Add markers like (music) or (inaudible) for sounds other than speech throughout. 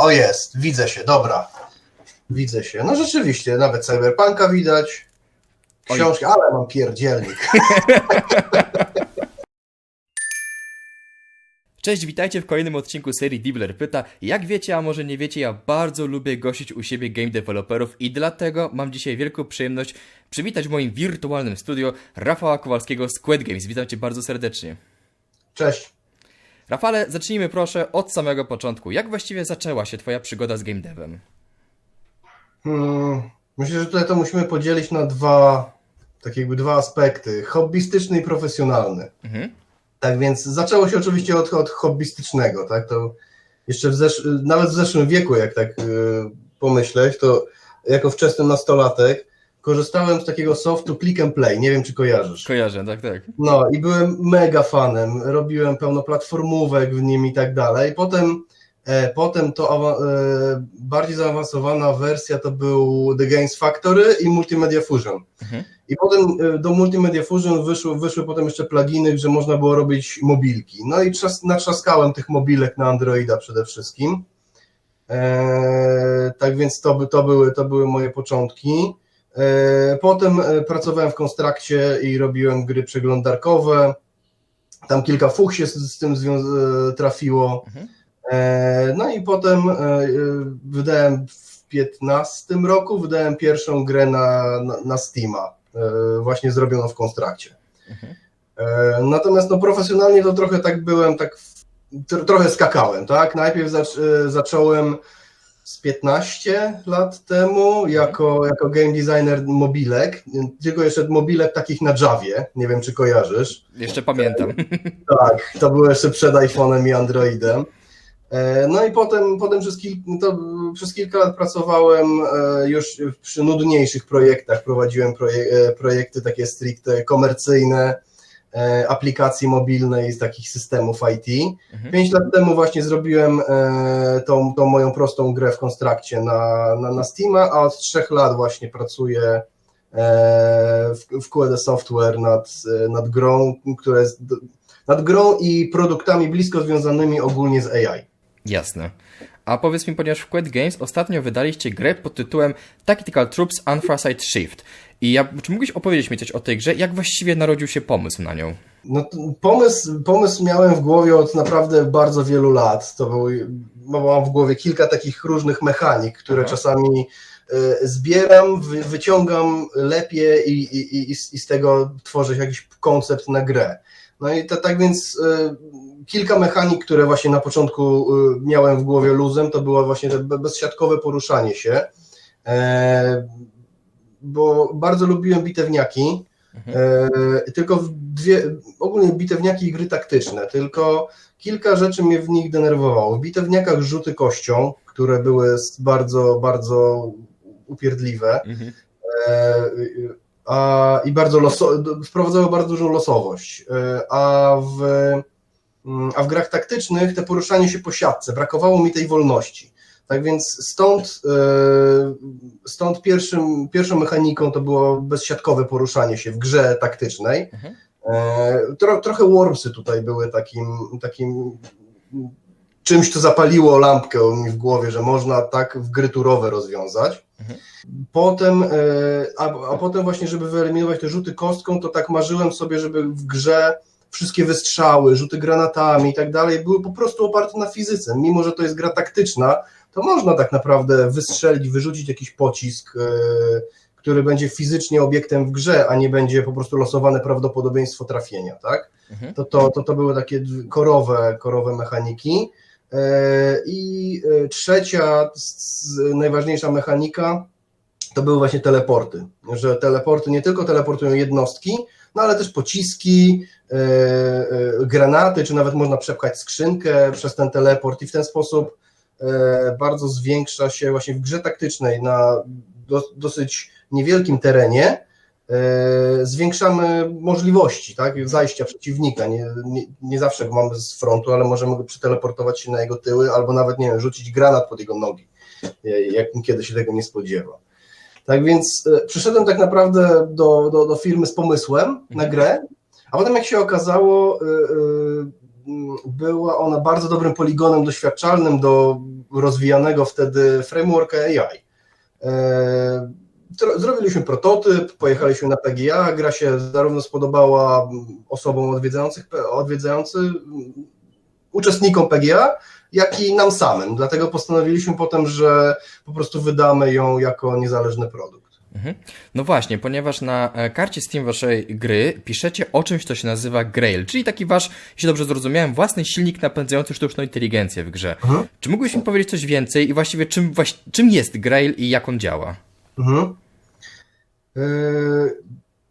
O jest, widzę się, dobra. Widzę się. No rzeczywiście, nawet Cyberpunka widać. Książki, ale mam pierdzielnik. (laughs) Cześć, witajcie w kolejnym odcinku serii Dibler Pyta. Jak wiecie, a może nie wiecie, ja bardzo lubię gościć u siebie game developerów i dlatego mam dzisiaj wielką przyjemność przywitać w moim wirtualnym studio Rafała Kowalskiego z Squid Games. Witam cię bardzo serdecznie. Cześć. Rafale, zacznijmy proszę od samego początku. Jak właściwie zaczęła się twoja przygoda z game devem? Hmm, myślę, że tutaj to musimy podzielić na dwa, tak jakby dwa aspekty. Hobbystyczny i profesjonalny. Mhm. Tak więc zaczęło się oczywiście od, od hobbystycznego, tak? To jeszcze w zesz- nawet w zeszłym wieku, jak tak y, pomyśleć, to jako wczesny nastolatek korzystałem z takiego softu Click and Play. Nie wiem, czy kojarzysz. Kojarzę, tak, tak. No i byłem mega fanem, robiłem pełno platformówek w nim i tak dalej. Potem, e, potem to e, bardziej zaawansowana wersja to był The Games Factory i Multimedia Fusion. Mhm. I potem e, do Multimedia Fusion wyszły, wyszły potem jeszcze pluginy, że można było robić mobilki. No i trzas, natrzaskałem tych mobilek na Androida przede wszystkim. E, tak więc to, by, to, były, to były moje początki. E, Potem e, pracowałem w Konstrakcie i robiłem gry przeglądarkowe. Tam kilka fuch się z, z tym e, trafiło. Mhm. No i potem wydałem w 15 roku wydałem pierwszą grę na, na, na Steama, właśnie zrobioną w Konstrakcie. Mhm. Natomiast no, profesjonalnie to trochę tak byłem, tak trochę skakałem, tak? Najpierw zac, zacząłem z 15 lat temu jako, jako game designer mobilek, tylko jeszcze mobilek takich na Javie, nie wiem czy kojarzysz. Jeszcze pamiętam. (laughs) Tak, to było jeszcze przed iPhone'em i Androidem. E, No i potem, potem przez, kil, przez kilka lat pracowałem e, już przy nudniejszych projektach, prowadziłem proje, e, projekty takie stricte komercyjne, aplikacji mobilnej z takich systemów IT. Mhm. Pięć lat temu właśnie zrobiłem e, tą, tą moją prostą grę w konstrakcie na, na, na Steama, a od trzech lat właśnie pracuję e, w, w QED Software nad, e, nad grą, która jest nad grą i produktami blisko związanymi ogólnie z AI. Jasne. A powiedz mi, ponieważ w Quid Games ostatnio wydaliście grę pod tytułem Tactical Troops Anthracite Shift. I ja, czy mógłbyś opowiedzieć mi coś o tej grze? Jak właściwie narodził się pomysł na nią? No, pomysł, pomysł miałem w głowie od naprawdę bardzo wielu lat. To był, mam w głowie kilka takich różnych mechanik, które Aha. czasami e, zbieram, wy, wyciągam, lepiej i, i, i, i z tego tworzę jakiś koncept na grę. No i to, tak więc e, kilka mechanik, które właśnie na początku e, miałem w głowie luzem, to było właśnie to be- bezsiatkowe poruszanie się. Bo bardzo lubiłem bitewniaki. E, tylko w dwie, ogólnie bitewniaki i gry taktyczne, tylko kilka rzeczy mnie w nich denerwowało. W bitewniakach rzuty kością, które były bardzo, bardzo upierdliwe Mhm. e, a, i bardzo loso, wprowadzały bardzo dużą losowość, e, a w, mm, a w grach taktycznych te poruszanie się po siatce, brakowało mi tej wolności. Tak więc stąd, e, stąd pierwszym, pierwszą mechaniką to było bezsiatkowe poruszanie się w grze taktycznej. Mhm. E, Tro, trochę Wormsy tutaj były takim, takim czymś, co zapaliło lampkę mi w głowie, że można tak w gry turowe rozwiązać. Mhm. Potem, e, a, a potem właśnie, żeby wyeliminować te rzuty kostką, to tak marzyłem sobie, żeby w grze wszystkie wystrzały, rzuty granatami i tak dalej były po prostu oparte na fizyce. Mimo, że to jest gra taktyczna, to można tak naprawdę wystrzelić, wyrzucić jakiś pocisk, e, który będzie fizycznie obiektem w grze, a nie będzie po prostu losowane prawdopodobieństwo trafienia, tak? Mhm. To, to, to, to były takie korowe, korowe mechaniki. E, I e, trzecia, najważniejsza mechanika to były właśnie teleporty, że teleporty nie tylko teleportują jednostki, no ale też pociski, granaty, czy nawet można przepchać skrzynkę przez ten teleport i w ten sposób bardzo zwiększa się właśnie w grze taktycznej na do, dosyć niewielkim terenie, e, zwiększamy możliwości tak, zajścia przeciwnika. Nie, nie, nie zawsze go mamy z frontu, ale możemy go przeteleportować się na jego tyły, albo nawet, nie wiem, rzucić granat pod jego nogi, e, jak kiedy się tego nie spodziewa. Tak więc e, przyszedłem tak naprawdę do, do, do firmy z pomysłem na grę, a potem jak się okazało, e, e, była ona bardzo dobrym poligonem doświadczalnym do rozwijanego wtedy frameworka AI. E, Zrobiliśmy prototyp, pojechaliśmy na PGA, gra się zarówno spodobała osobom odwiedzających, odwiedzającym uczestnikom PGA, jak i nam samym. Dlatego postanowiliśmy potem, że po prostu wydamy ją jako niezależny produkt. Mhm. No właśnie, ponieważ na e, karcie Steam waszej gry piszecie o czymś, co się nazywa Grail, czyli taki wasz, jeśli dobrze zrozumiałem, własny silnik napędzający sztuczną inteligencję w grze. Mhm. Czy mógłbyś mi powiedzieć coś więcej i właściwie czym, czym jest Grail i jak on działa? Mhm. Yy,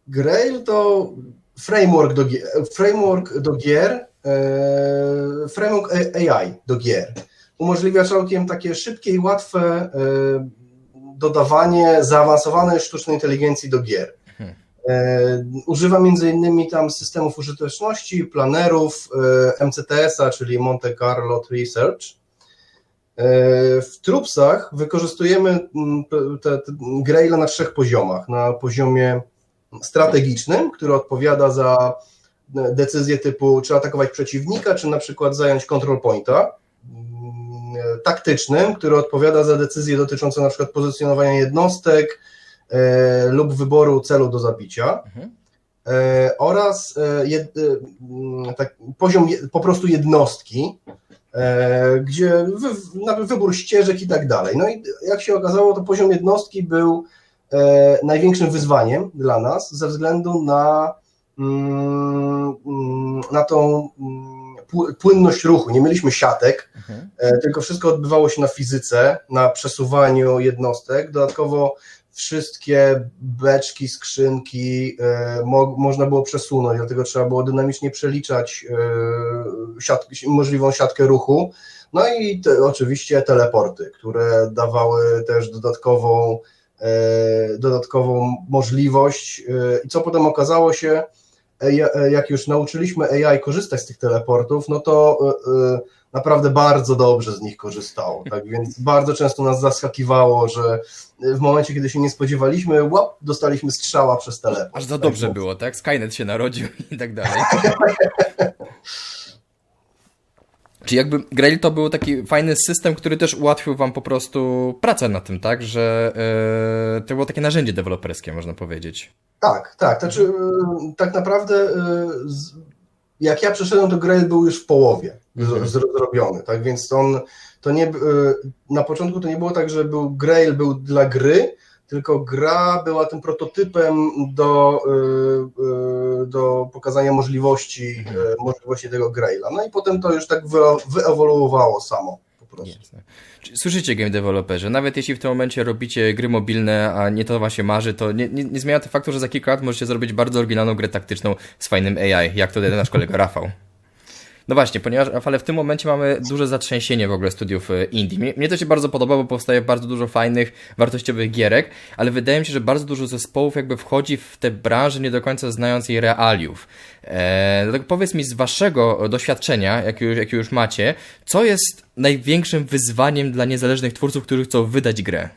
Grail to framework do, gier, framework do gier, yy, framework AI do gier. Umożliwia całkiem takie szybkie i łatwe yy, dodawanie zaawansowanej sztucznej inteligencji do gier. Mhm. Yy, Używa między innymi tam systemów użyteczności, planerów, yy, MCTS-a, czyli Monte Carlo Tree Search. E, W Trupsach wykorzystujemy mm, te, te Graile na trzech poziomach. Na poziomie strategicznym, który odpowiada za decyzje typu czy atakować przeciwnika, czy na przykład zająć control pointa. Taktycznym, który odpowiada za decyzje dotyczące na przykład pozycjonowania jednostek e, lub wyboru celu do zabicia. Mhm. E, oraz e, jed, e, mm, tak, poziom je, po prostu jednostki, e, gdzie wy, na wybór ścieżek i tak dalej. No i jak się okazało, to poziom jednostki był największym wyzwaniem dla nas ze względu na, mm, mm, na tą płynność ruchu. Nie mieliśmy siatek, Mhm. E, tylko wszystko odbywało się na fizyce, na przesuwaniu jednostek. Dodatkowo wszystkie beczki, skrzynki e, mo, można było przesunąć, dlatego trzeba było dynamicznie przeliczać e, siat, możliwą siatkę ruchu. No i te, oczywiście teleporty, które dawały też dodatkową, dodatkową możliwość. I co potem okazało się, ja- e, jak już nauczyliśmy AI korzystać z tych teleportów, no to e, e, naprawdę bardzo dobrze z nich korzystało. Tak więc bardzo często nas zaskakiwało, że w momencie, kiedy się nie spodziewaliśmy, łap, dostaliśmy strzała przez teleport. Aż za dobrze tak, było, tak? Skynet się narodził i tak dalej. (laughs) Czy jakby Grail to był taki fajny system, który też ułatwił wam po prostu pracę na tym, tak? Że e, to było takie narzędzie deweloperskie, można powiedzieć. Tak, tak. Znaczy, y, tak naprawdę, y, z- jak ja przeszedłem, to Grail był już w połowie Mhm. zrobiony, tak więc on to nie, na początku to nie było tak, że był Grail był dla gry, tylko gra była tym prototypem do, y, y, do pokazania możliwości, y, możliwości tego Graila. No i potem to już tak wyewoluowało samo po prostu. Jasne. Słyszycie, game developerzy, nawet jeśli w tym momencie robicie gry mobilne, a nie to wam się marzy, to nie, nie, nie zmienia to faktu, że za kilka lat możecie zrobić bardzo oryginalną grę taktyczną z fajnym AI, jak to nasz kolega Rafał. No właśnie, ponieważ Rafale, w tym momencie mamy duże zatrzęsienie w ogóle studiów e, indie. Mnie, mnie to się bardzo podoba, bo powstaje bardzo dużo fajnych, wartościowych gierek, ale wydaje mi się, że bardzo dużo zespołów jakby wchodzi w tę branżę nie do końca znając jej realiów. Eee, dlatego powiedz mi z waszego doświadczenia, jakie już, jakie już macie, co jest największym wyzwaniem dla niezależnych twórców, którzy chcą wydać grę?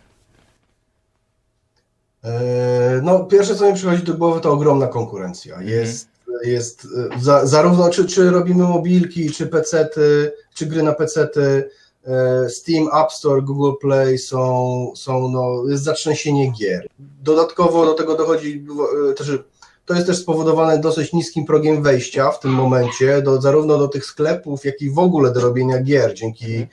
E, No, pierwsze, co mi przychodzi do głowy, to ogromna konkurencja. Jest, jest e, za, zarówno czy, czy robimy mobilki, czy pecety, czy gry na pecety, e, Steam, App Store, Google Play są, są no, jest zatrzęsienie gier. Dodatkowo do tego dochodzi e, też, to jest też spowodowane dosyć niskim progiem wejścia w tym momencie, do, zarówno do tych sklepów, jak i w ogóle do robienia gier, dzięki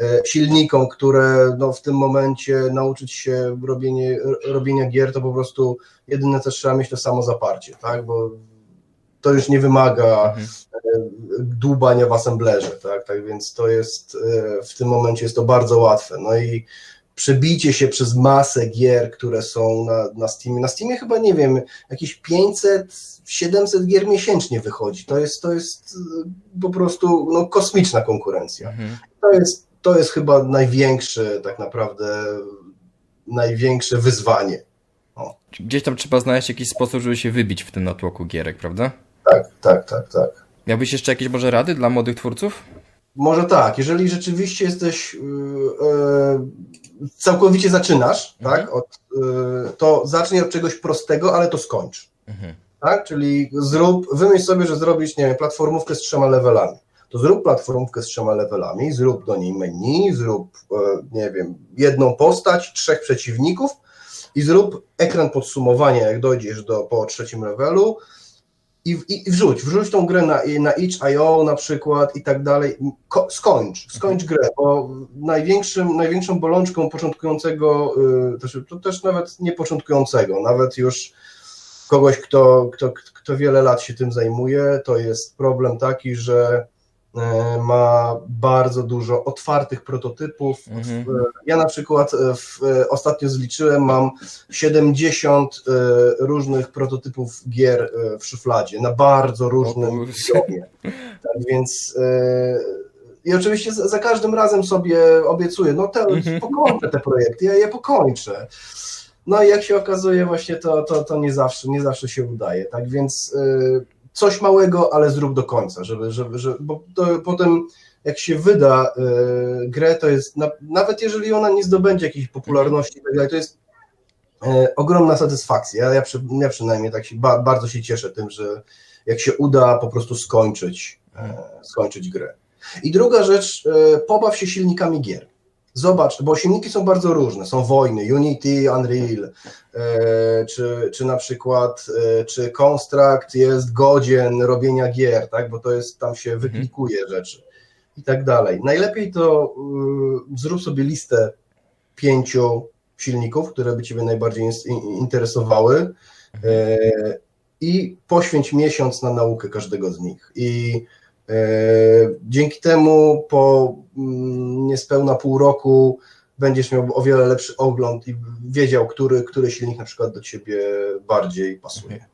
e, silnikom, które no, w tym momencie nauczyć się robienie, robienia gier, to po prostu jedyne co trzeba mieć to samo zaparcie, tak? Bo to już nie wymaga Mhm. e, dłubania w assemblerze, tak? tak więc to jest e, w tym momencie jest to bardzo łatwe. No i przebicie się przez masę gier, które są na, na Steamie. Na Steamie chyba nie wiem, jakieś 500, 700 gier miesięcznie wychodzi. To jest, to jest e, po prostu no, kosmiczna konkurencja. Mhm. To jest, to jest chyba największe, tak naprawdę, największe wyzwanie. Gdzieś tam trzeba znaleźć jakiś sposób, żeby się wybić w tym natłoku gierek, prawda? Tak, tak, tak, tak. Miałbyś jeszcze jakieś może rady dla młodych twórców? Może tak, jeżeli rzeczywiście jesteś, yy, całkowicie zaczynasz, Mhm. tak, od, yy, to zacznij od czegoś prostego, ale to skończ. Mhm. Tak? Czyli zrób, wymyśl sobie, że zrobisz, nie wiem, platformówkę z trzema levelami. to zrób platformkę z trzema levelami, zrób do niej menu, zrób, e, nie wiem, jedną postać, trzech przeciwników i zrób ekran podsumowania, jak dojdziesz do, po trzecim levelu i, i, i wrzuć, wrzuć tą grę na, na itch.io na przykład i tak dalej, Ko, skończ, skończ grę, bo największym, największą bolączką początkującego, y, to, to też nawet nie początkującego, nawet już kogoś, kto, kto, kto wiele lat się tym zajmuje, to jest problem taki, że ma bardzo dużo otwartych prototypów. Mhm. W- Ja na przykład e, w, e, ostatnio zliczyłem, mam 70 e, różnych prototypów gier e, w szufladzie na bardzo różnym poziomie. Tak więc e, i oczywiście za, za każdym razem sobie obiecuję, no te, Mhm. pokończę te projekty, ja je pokończę. No i jak się okazuje, właśnie to, to, to nie, zawsze, nie zawsze się udaje. Tak więc coś małego, ale zrób do końca, żeby, żeby, żeby bo to potem jak się wyda y, grę, to jest, na, nawet jeżeli ona nie zdobędzie jakiejś popularności, tak to jest y, ogromna satysfakcja. Ja, przy, ja przynajmniej tak się, ba, bardzo się cieszę tym, że jak się uda po prostu skończyć, e, skończyć grę. I druga rzecz, pobaw się silnikami gier. Zobacz, bo silniki są bardzo różne. Są wojny, Unity, Unreal, e, czy, czy na przykład, e, czy Construct jest godzien robienia gier, tak? bo to jest, tam się wyklikuje rzeczy i tak dalej. Najlepiej to y, zrób sobie listę pięciu silników, które by Ciebie najbardziej interesowały e, i poświęć miesiąc na naukę każdego z nich. I e, dzięki temu po mm, niespełna pół roku będziesz miał o wiele lepszy ogląd i wiedział, który, który silnik na przykład do Ciebie bardziej pasuje.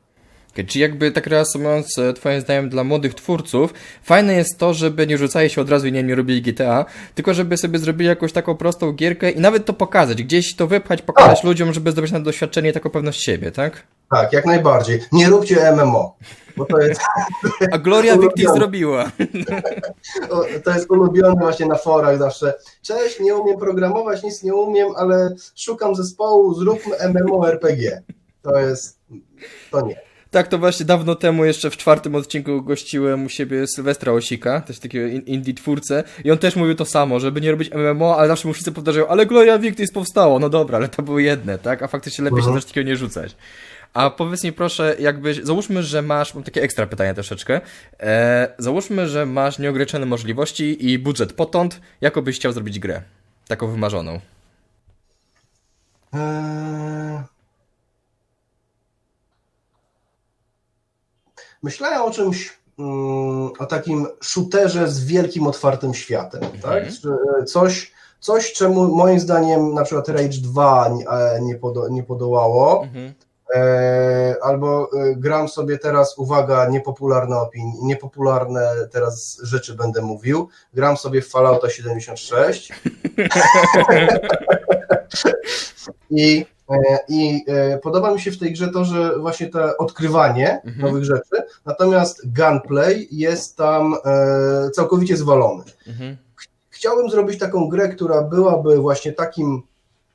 Okej, Czy jakby tak reasumując e, twoim zdaniem dla młodych twórców, fajne jest to, żeby nie rzucali się od razu i nie, nie robili GTA, tylko żeby sobie zrobili jakąś taką prostą gierkę i nawet to pokazać, gdzieś to wypchać, pokazać ludziom, żeby zdobyć na doświadczenie i taką pewność siebie, tak? Tak, jak najbardziej. Nie róbcie MMO, bo to jest A Gloria (laughs) Victi zrobiła. (laughs) To jest ulubione właśnie na forach zawsze. Cześć, nie umiem programować, nic nie umiem, ale szukam zespołu, zróbmy MMORPG. To jest, to nie. Tak, to właśnie dawno temu jeszcze w czwartym odcinku gościłem u siebie Sylwestra Osika, też takiego in- indie twórcę i on też mówił to samo, żeby nie robić MMO, ale zawsze mu wszyscy powtarzają, ale Gloria Victis powstało, no dobra, ale to były jedne, tak? A faktycznie lepiej się Mhm. też takiego nie rzucać. A powiedz mi proszę, jakbyś, załóżmy, że masz, mam takie ekstra pytanie troszeczkę, e, załóżmy, że masz nieograniczone możliwości i budżet potąd, jaką byś chciał zrobić grę? Taką wymarzoną. Eee... Myślałem o czymś, mm, o takim shooterze z wielkim otwartym światem, tak? Że Coś, coś, czemu moim zdaniem na przykład Rage 2 nie, nie, podo, nie podołało, Mhm. E, albo e, gram sobie teraz, uwaga, niepopularne opinie, niepopularne teraz rzeczy będę mówił, gram sobie w Fallouta 76 (laughs) i, e, i podoba mi się w tej grze to, że właśnie to odkrywanie Mhm. nowych rzeczy, natomiast gunplay jest tam całkowicie zwalony. Mhm. Chciałbym zrobić taką grę, która byłaby właśnie takim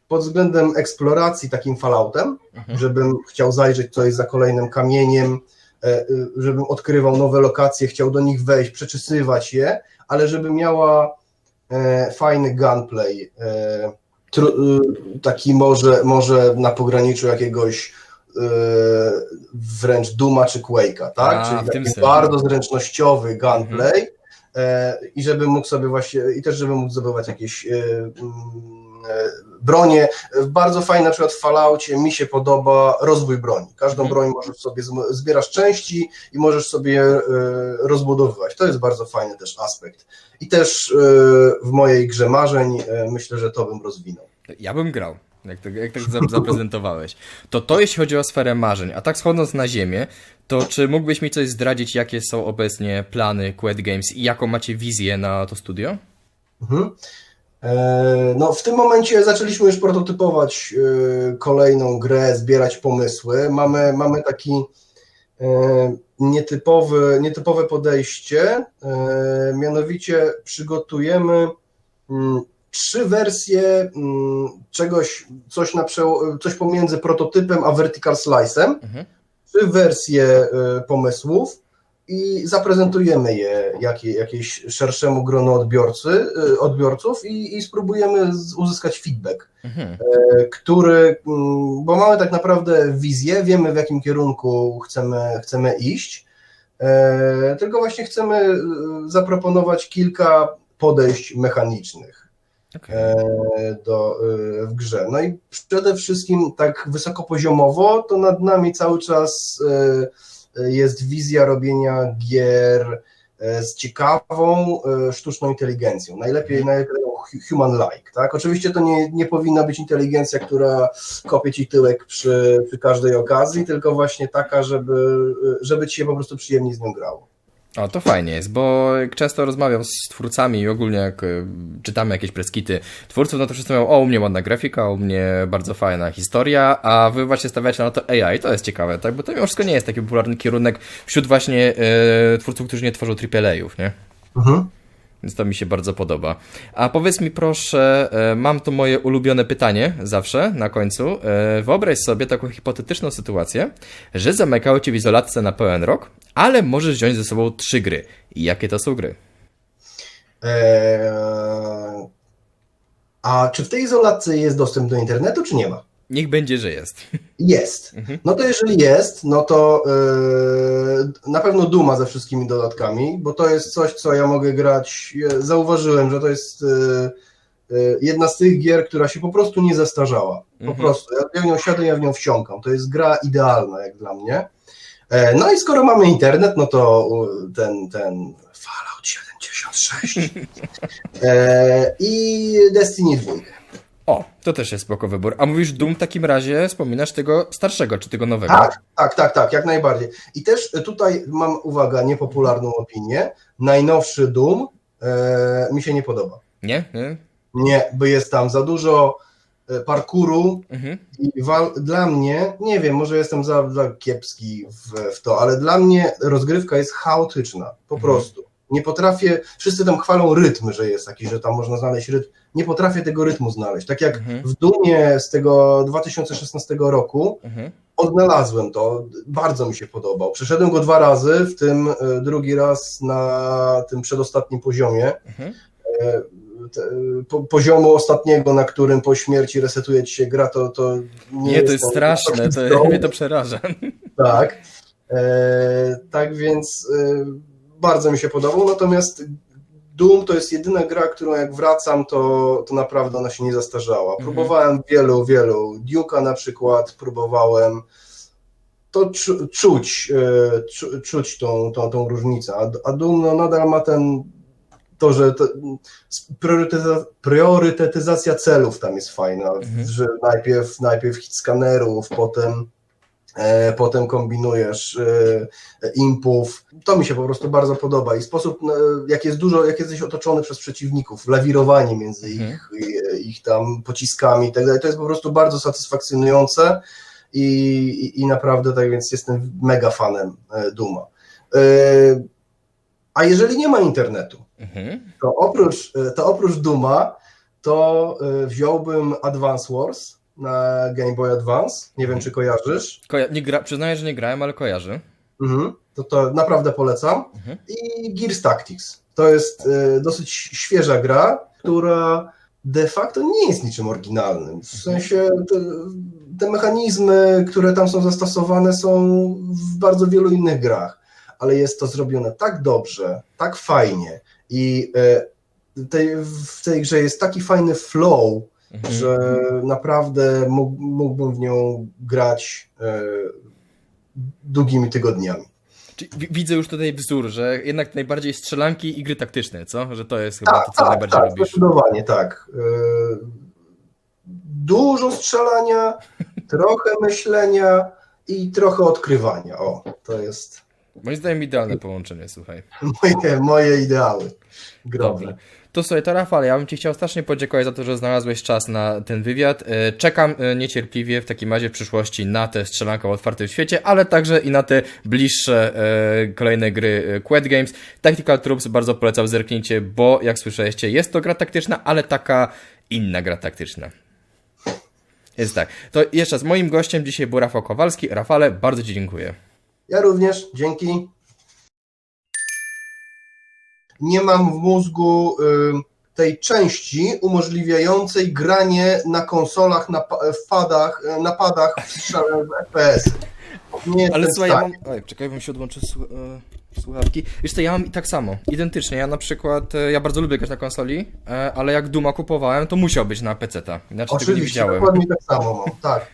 pod względem eksploracji, takim Falloutem, Mhm. żebym chciał zajrzeć, co jest za kolejnym kamieniem, e, e, żebym odkrywał nowe lokacje, chciał do nich wejść, przeczysywać je, ale żeby miała e, fajny gunplay, taki może, może na pograniczu jakiegoś wręcz Duma czy Quake'a, tak? A, Czyli taki sensie. bardzo zręcznościowy gunplay e, i żeby mógł sobie właśnie, i też żeby mógł zdobywać jakieś bronie. Bardzo fajnie na przykład w Falloutie mi się podoba rozwój broni. Każdą Mhm. broń możesz sobie, zbierasz części i możesz sobie e, rozbudowywać. To jest bardzo fajny też aspekt. I też e, w mojej grze marzeń e, myślę, że to bym rozwinął. Ja bym grał, jak, to, jak tak za- zaprezentowałeś. To to jeśli chodzi o sferę marzeń, a tak schodząc na ziemię, to czy mógłbyś mi coś zdradzić, jakie są obecnie plany Qued Games i jaką macie wizję na to studio? Mhm. E, No, w tym momencie zaczęliśmy już prototypować e, kolejną grę, zbierać pomysły. Mamy, mamy taki e, nietypowy, nietypowe podejście, mianowicie przygotujemy mm, trzy wersje mm, czegoś, coś, na przeło- coś pomiędzy prototypem a vertical slice'em Mhm. trzy wersje pomysłów i zaprezentujemy je jakie, jakieś szerszemu gronu odbiorcy, y, odbiorców i, i spróbujemy uzyskać feedback, Mhm. y, który, mm, bo mamy tak naprawdę wizję, wiemy w jakim kierunku chcemy, chcemy iść, e, tylko właśnie chcemy y, zaproponować kilka podejść mechanicznych Okej. e, do, y, w grze. No i przede wszystkim tak wysokopoziomowo to nad nami cały czas jest wizja robienia gier e, z ciekawą e, sztuczną inteligencją. Najlepiej, najlepiej hu- human-like, tak? Oczywiście to nie, nie powinna być inteligencja, która kopie ci tyłek przy, przy każdej okazji, tylko właśnie taka, żeby, żeby ci się po prostu przyjemnie z nią grało. O, to fajnie jest, bo często rozmawiam z twórcami i ogólnie jak y, czytamy jakieś preskity twórców, no to wszyscy mówią, o, u mnie ładna grafika, u mnie bardzo fajna historia, a wy właśnie stawiacie na to AI, to jest ciekawe, tak? Bo to mimo wszystko nie jest taki popularny kierunek wśród właśnie y, twórców, którzy nie tworzą AAA-ów, nie? Mhm. Więc to mi się bardzo podoba. A powiedz mi proszę, e, mam tu moje ulubione pytanie zawsze na końcu. E, Wyobraź sobie taką hipotetyczną sytuację, że zamykały cię w izolatce na pełen rok, ale możesz wziąć ze sobą trzy gry. Jakie to są gry? Eee, a czy w tej izolatce jest dostęp do internetu, czy nie ma? Niech będzie, że jest. Jest. Mhm. No to jeżeli jest, no to yy, na pewno duma ze wszystkimi dodatkami, bo to jest coś, co ja mogę grać. Ja Zauważyłem, że to jest yy, yy, jedna z tych gier, która się po prostu nie zestarzała. Po Mhm. prostu. Ja w nią siadę, ja w nią wsiąkam. To jest gra idealna, jak dla mnie. E, No i skoro mamy internet, no to ten, ten Fallout 76 (laughs) e, i Destiny 2. O, to też jest spoko wybór. A mówisz Doom w takim razie, wspominasz tego starszego, czy tego nowego? Tak, tak, tak, tak, jak najbardziej. I też tutaj mam, uwaga, niepopularną opinię. Najnowszy Doom e, mi się nie podoba. Nie? Nie? Nie, bo jest tam za dużo e, parkuru Mhm. i wal, dla mnie, nie wiem, może jestem za, za kiepski w, w to, ale dla mnie rozgrywka jest chaotyczna, po Mhm. prostu. Nie potrafię, wszyscy tam chwalą rytm, że jest taki, że tam można znaleźć rytm. Nie potrafię tego rytmu znaleźć. Tak jak Mhm. w Dumie z tego 2016 roku, Mhm. odnalazłem to, bardzo mi się podobał. Przeszedłem go dwa razy, w tym e, drugi raz na tym przedostatnim poziomie. Mhm. E, te, po, poziomu ostatniego, na którym po śmierci resetuje ci się gra, to, to nie, Nie, to jest straszne, to mnie to przeraża. Tak. E, tak więc e, bardzo mi się podobał. Natomiast Doom to jest jedyna gra, którą jak wracam, to, to naprawdę ona się nie zastarzała. Mhm. Próbowałem wielu, wielu. Duke'a na przykład próbowałem. To czu, czuć, e, czu, czuć tą, tą, tą różnicę. A, Doom no, nadal ma ten to, że to, priorytetyzacja celów tam jest fajna, Mhm. że najpierw, najpierw hit skanerów, potem potem kombinujesz e, impów. To mi się po prostu bardzo podoba i sposób, e, jak jest dużo, jak jesteś otoczony przez przeciwników, lawirowanie między Mhm. ich, ich, ich tam pociskami i tak dalej, to jest po prostu bardzo satysfakcjonujące i, i, i naprawdę tak więc jestem mega fanem e, Duma. E, a jeżeli nie ma internetu, Mhm. to oprócz, to oprócz Duma, to e, wziąłbym Advance Wars na Game Boy Advance. Nie wiem, czy kojarzysz. Koja- nie gra- przyznaję, że nie grałem, ale kojarzę. Mhm. To, to naprawdę polecam. Mhm. I Gears Tactics. To jest e, dosyć świeża gra, która de facto nie jest niczym oryginalnym. W sensie te, te mechanizmy, które tam są zastosowane, są w bardzo wielu innych grach, ale jest to zrobione tak dobrze, tak fajnie i e, tej, w tej grze jest taki fajny flow, Mhm. że naprawdę mógł, mógłbym w nią grać e, długimi tygodniami. Czyli Widzę już tutaj wzór, że jednak najbardziej strzelanki i gry taktyczne, co? Że to jest chyba Tak, to, co tak, najbardziej tak, lubisz. zdecydowanie tak. E, Dużo strzelania, (laughs) trochę myślenia i trochę odkrywania. O, to jest Moim zdaniem idealne połączenie, słuchaj. (laughs) moje, moje ideały growe. Dobrze. To słuchaj, to Rafał, ja bym Ci chciał strasznie podziękować za to, że znalazłeś czas na ten wywiad. E, Czekam e, niecierpliwie w takim razie w przyszłości na tę strzelankę w otwartym świecie, ale także i na te bliższe e, kolejne gry Quad Games. Tactical Troops bardzo polecam zerknijcie, bo jak słyszeliście, jest to gra taktyczna, ale taka inna gra taktyczna. Jest tak. To jeszcze raz, moim gościem dzisiaj był Rafał Kowalski. Rafale, bardzo Ci dziękuję. Ja również, dzięki. Nie mam w mózgu y, tej części umożliwiającej granie na konsolach, na padach, y, na padach w w FPS. Nie Ale słuchaj, ja mam. Oj, czekaj, bym się odłączył e, słuchawki. Wiesz co, ja mam i tak samo. Identycznie. Ja na przykład. e, Ja bardzo lubię grać na konsoli, ale jak Duma kupowałem, to musiał być na PC-ta. Inaczej tego nie Oczywiście, widziałem. dokładnie tak samo mam, tak.